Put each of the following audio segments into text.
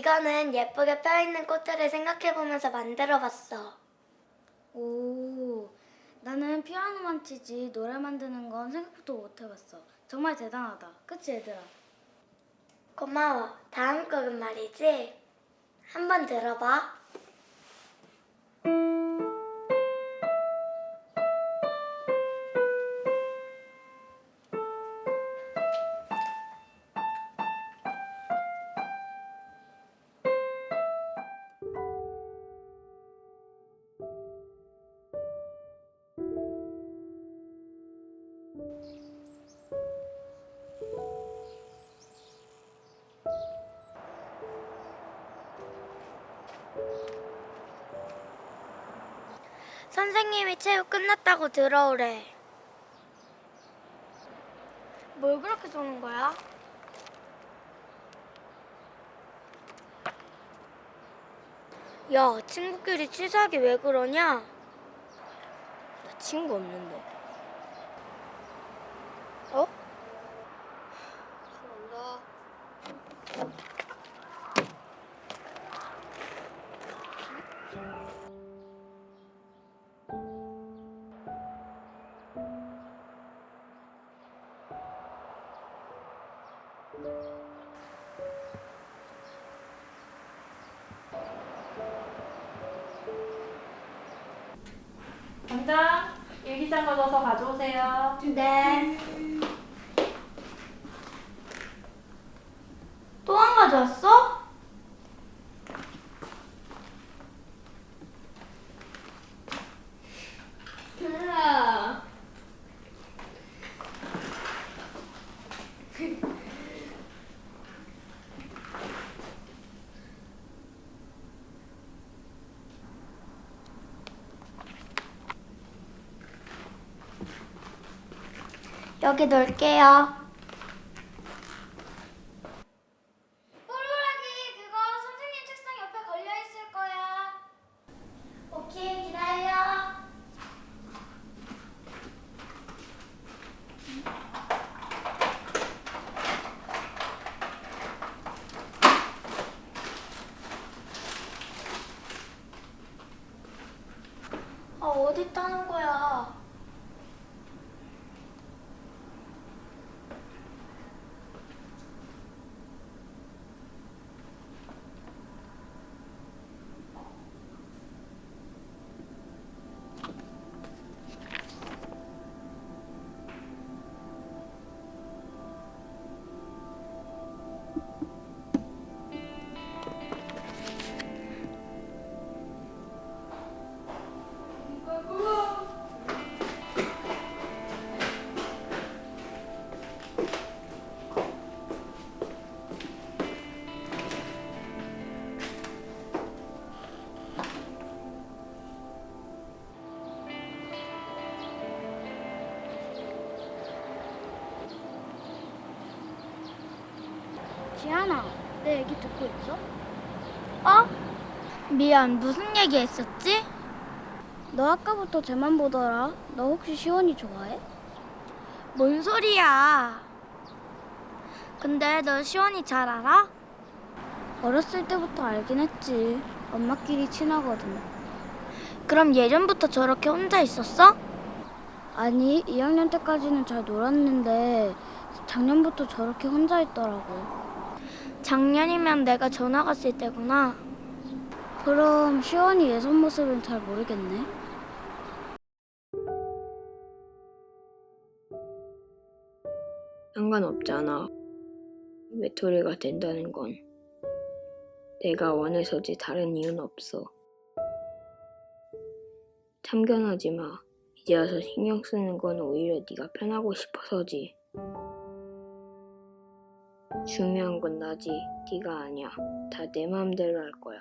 이거는 예쁘게 펴있는 꽃들을 생각해보면서 만들어봤어. 오, 나는 피아노만 치지 노래 만드는 건 생각도 못 해봤어. 정말 대단하다. 그치 얘들아? 고마워. 다음 곡은 말이지. 한번 들어봐. 선생님이 체육 끝났다고 들어오래. 뭘 그렇게 쏘는 거야? 야, 친구끼리 치사하게 왜 그러냐? 나 친구 없는데. 일기장 걷어서 가져오세요. 네. 또 안 가져왔어? 여기 놓을게요. 뽀로라기 그거 선생님 책상 옆에 걸려 있을 거야. 오케이 기다려. 아 어디 있다는 거야? 지안아, 내 얘기 듣고 있어? 어? 미안 무슨 얘기 했었지? 너 아까부터 쟤만 보더라. 너 혹시 시원이 좋아해? 뭔 소리야? 근데 너 시원이 잘 알아? 어렸을 때부터 알긴 했지. 엄마끼리 친하거든. 그럼 예전부터 저렇게 혼자 있었어? 아니, 2학년 때까지는 잘 놀았는데 작년부터 저렇게 혼자 있더라고. 작년이면 내가 전화 갔을 때구나. 그럼 시원이 예전 모습은 잘 모르겠네. 상관없잖아. 외톨이가 된다는 건 내가 원해서지 다른 이유는 없어. 참견하지 마. 이제 와서 신경 쓰는 건 오히려 네가 편하고 싶어서지. 중요한 건 나지, 네가 아니야. 다 내 마음대로 할 거야.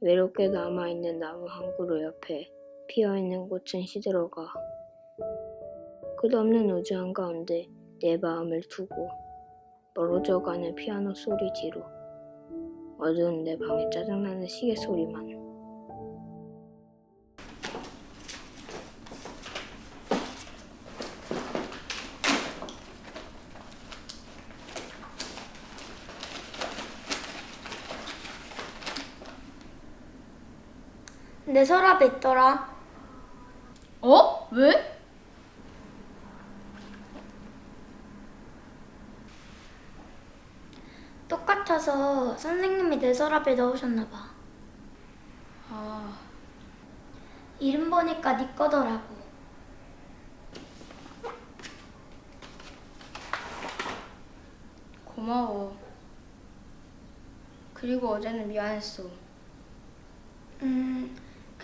외롭게 남아있는 나무 한 그루 옆에 피어있는 꽃은 시들어가. 끝없는 우주 한가운데 내 마음을 두고 멀어져가는 피아노 소리 뒤로 어두운 내 방에 짜증나는 시계 소리만 내 서랍에 있더라. 어? 왜? 똑같아서 선생님이 내 서랍에 넣으셨나 봐. 아, 이름 보니까 네 거더라고. 고마워. 그리고 어제는 미안했어. 음,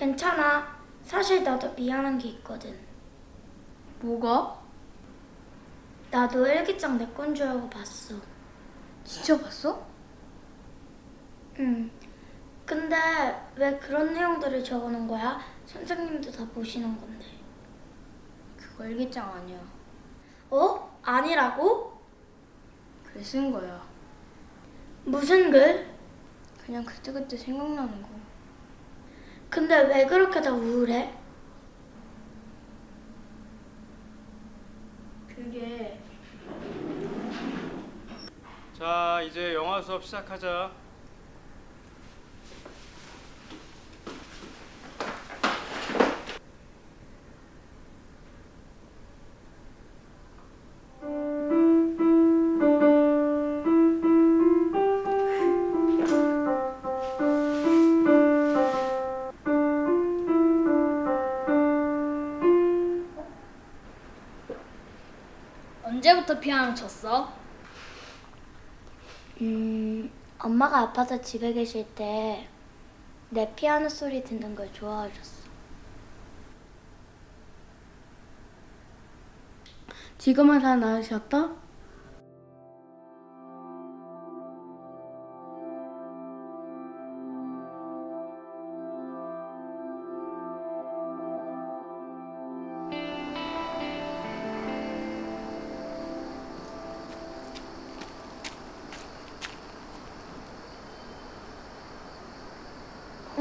괜찮아. 사실 나도 미안한 게 있거든. 뭐가? 나도 일기장 내 건 줄 알고 봤어. 진짜 봤어? 응. 근데 왜 그런 내용들을 적어놓은 거야? 선생님도 다 보시는 건데. 그거 일기장 아니야. 어? 아니라고? 글 쓴 거야. 무슨 글? 그냥 그때그때 생각나는 거. 근데 왜 그렇게 다 우울해? 그게 자, 이제 영화 수업 시작하자. 언제부터 피아노 쳤어? 음, 엄마가 아파서 집에 계실 때 내 피아노 소리 듣는 걸 좋아하셨어. 지금은 다 나으셨다?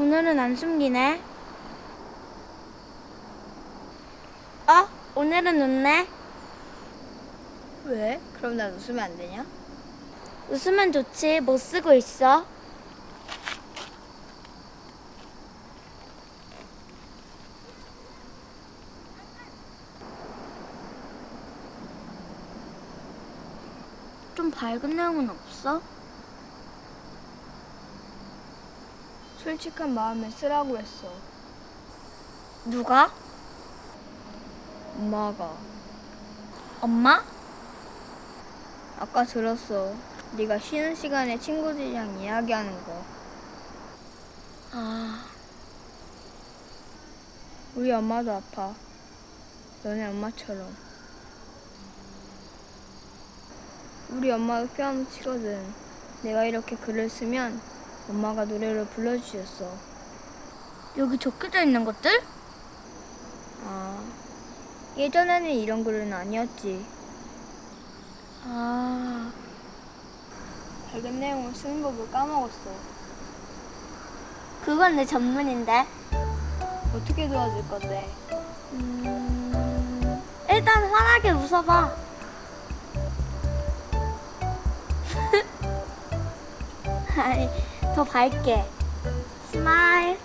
오늘은 안 숨기네. 어? 오늘은 웃네. 왜? 그럼 난 웃으면 안 되냐? 웃으면 좋지. 뭐 쓰고 있어? 좀 밝은 내용은 없어? 솔직한 마음을 쓰라고 했어. 누가? 엄마가. 엄마? 아까 들었어. 네가 쉬는 시간에 친구들이랑 이야기하는 거. 아, 우리 엄마도 아파. 너네 엄마처럼. 우리 엄마도 피아노 치거든. 내가 이렇게 글을 쓰면 엄마가 노래를 불러주셨어. 여기 적혀져 있는 것들? 아, 예전에는 이런 글은 아니었지. 아, 밝은 내용을 쓰는 법을 까먹었어. 그건 내 전문인데. 어떻게 도와줄 건데? 음, 일단 환하게 웃어봐. 아니, 더 밝게. 스마일.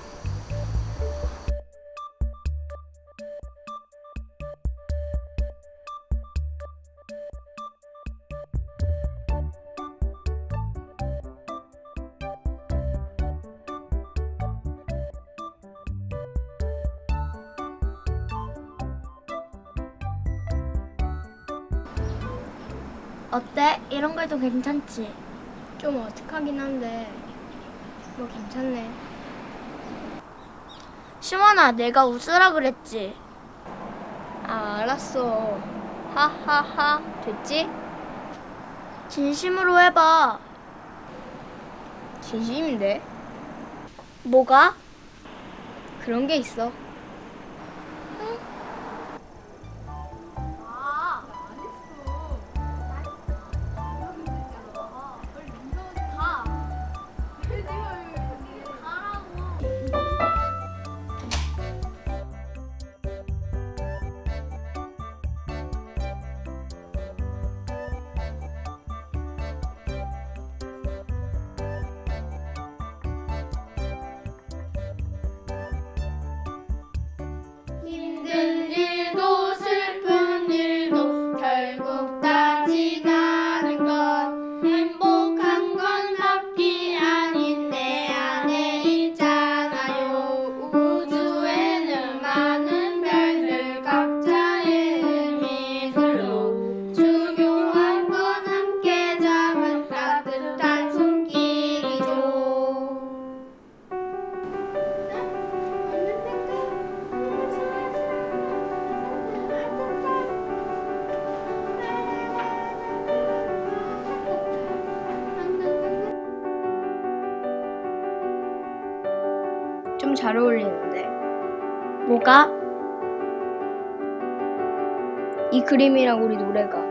어때? 이런 걸도 괜찮지? 좀 어색하긴 한데, 뭐 괜찮네. 시원아, 내가 웃으라 그랬지. 아, 알았어. 하하하. 됐지? 진심으로 해봐. 진심인데? 뭐가? 그런 게 있어. 좀 잘 어울리는데. 뭐가? 이 그림이랑 우리 노래가.